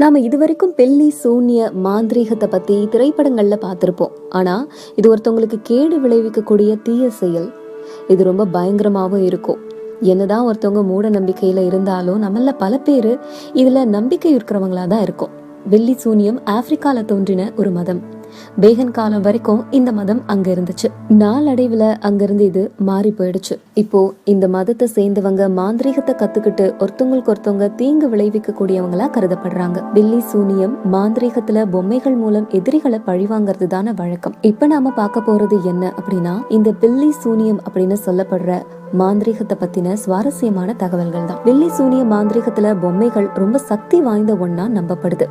நம்ம இதுவரைக்கும் பெல்லி சூன்ய மாந்திரீகத்தை பற்றி திரைப்படங்களில் பார்த்துருப்போம். ஆனால் இது ஒருத்தவங்களுக்கு கேடு விளைவிக்கக்கூடிய தீய செயல். இது ரொம்ப பயங்கரமாகவும் இருக்கும். என்னதான் ஒருத்தவங்க மூட நம்பிக்கையில் இருந்தாலும் நம்மள பல பேர் இதில் நம்பிக்கை இருக்கிறவங்களா தான் இருக்கும். வெள்ளி சூனியம் ஆப்பிரிக்காவில் தோன்றின ஒரு மதம். பேகன் காலம் வரைக்கும் இந்த மதம் அங்க இருந்துச்சு. நாளடைவுல அங்கிருந்து இது மாறி போயிடுச்சு. இப்போ இந்த மதத்தை சேர்ந்தவங்க மாந்திரீகத்தை கத்துக்கிட்டு ஒருத்தவங்களுக்கு ஒருத்தவங்க தீங்கு விளைவிக்க கூடியவங்களா கருதப்படுறாங்க. வெள்ளி சூனியம் மாந்திரீகத்துல பொம்மைகள் மூலம் எதிரிகளை பழிவாங்கிறது தான வழக்கம். இப்ப நாம பார்க்க போறது என்ன அப்படின்னா இந்த பில்லி சூனியம் அப்படின்னு சொல்லப்படுற மாந்திரீகத்தை பத்தின சுவாரஸ்யமான தகவல்கள் தான். வெள்ளி சூனிய மாந்திரீகத்துல பொம்மைகள் ரொம்ப சக்தி வாய்ந்த ஒன்னா நம்பப்படுது.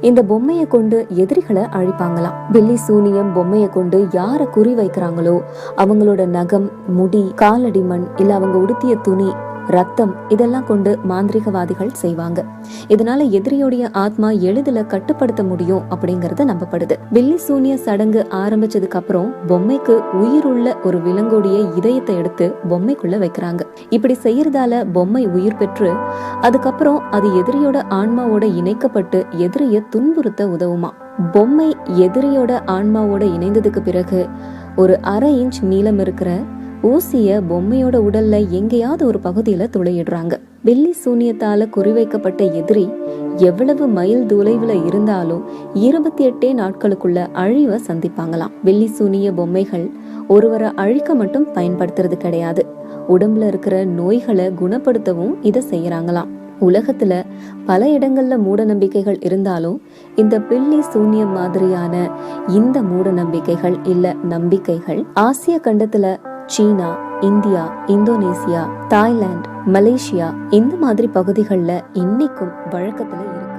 இந்த பொம்மையை கொண்டு எதிரிகளை அழிப்பாங்களாம். வெள்ளி சூனியம் பொம்மையை கொண்டு யார குறி வைக்கிறாங்களோ அவங்களோட நகம் முடி காலடிமண் இல்ல அவங்க உடுத்திய துணி ரத்தம் இதெல்லாம் கொண்டு மாந்திரிகவாதிகள் செய்வாங்க. இதனால எதிரியோடைய ஆத்மா எளிதில கட்டுப்படுத்த முடியும் அப்படிங்கறது நம்பப்படுது. வில்லி சூனிய சடங்கு ஆரம்பிச்சதுக்கு அப்புறம் பொம்மைக்கு உயிருள்ள ஒரு விலங்குடைய இதயத்தை எடுத்து பொம்மைக்குள்ள வைக்கிறாங்க. இப்படி செய்யறதால பொம்மை உயிர் பெற்று அதுக்கப்புறம் அது எதிரியோட ஆன்மாவோட இணைக்கப்பட்டு எதிரிய துன்புறுத்த உதவுமா. பொம்மை எதிரியோட ஆன்மாவோட இணைந்ததுக்கு பிறகு ஒரு அரை இன்ச் நீளம் இருக்கிற ஊசிய பொம்மையோட உடல்ல எங்கேயாவது ஒரு பகுதியில துளையிடுறாங்க. வெள்ளி சூனியத்தால குறிவைக்கப்பட்ட எதிரி எவ்வளவு மைல் தொலைவுல இருந்தாலும் இருபத்தி எட்டே நாட்களுக்குள்ள அழிவை சந்திப்பாங்களாம். வெள்ளி சூனிய பொம்மைகள் ஒருவரை அழிக்க மட்டும் பயன்படுத்துறது கிடையாது. உடம்புல இருக்கிற நோய்களை குணப்படுத்தவும் இதை செய்யறாங்களாம். உலகத்துல பல இடங்கள்ல மூட நம்பிக்கைகள் இருந்தாலும் இந்த பில்லி சூன்யம் மாதிரியான இந்த மூட நம்பிக்கைகள் இல்ல நம்பிக்கைகள் ஆசிய கண்டத்துல China India Indonesia Thailand Malaysia இந்த மாதிரி பகுதிகளில் இன்னைக்கும் வழக்கத்தில் இருக்கு.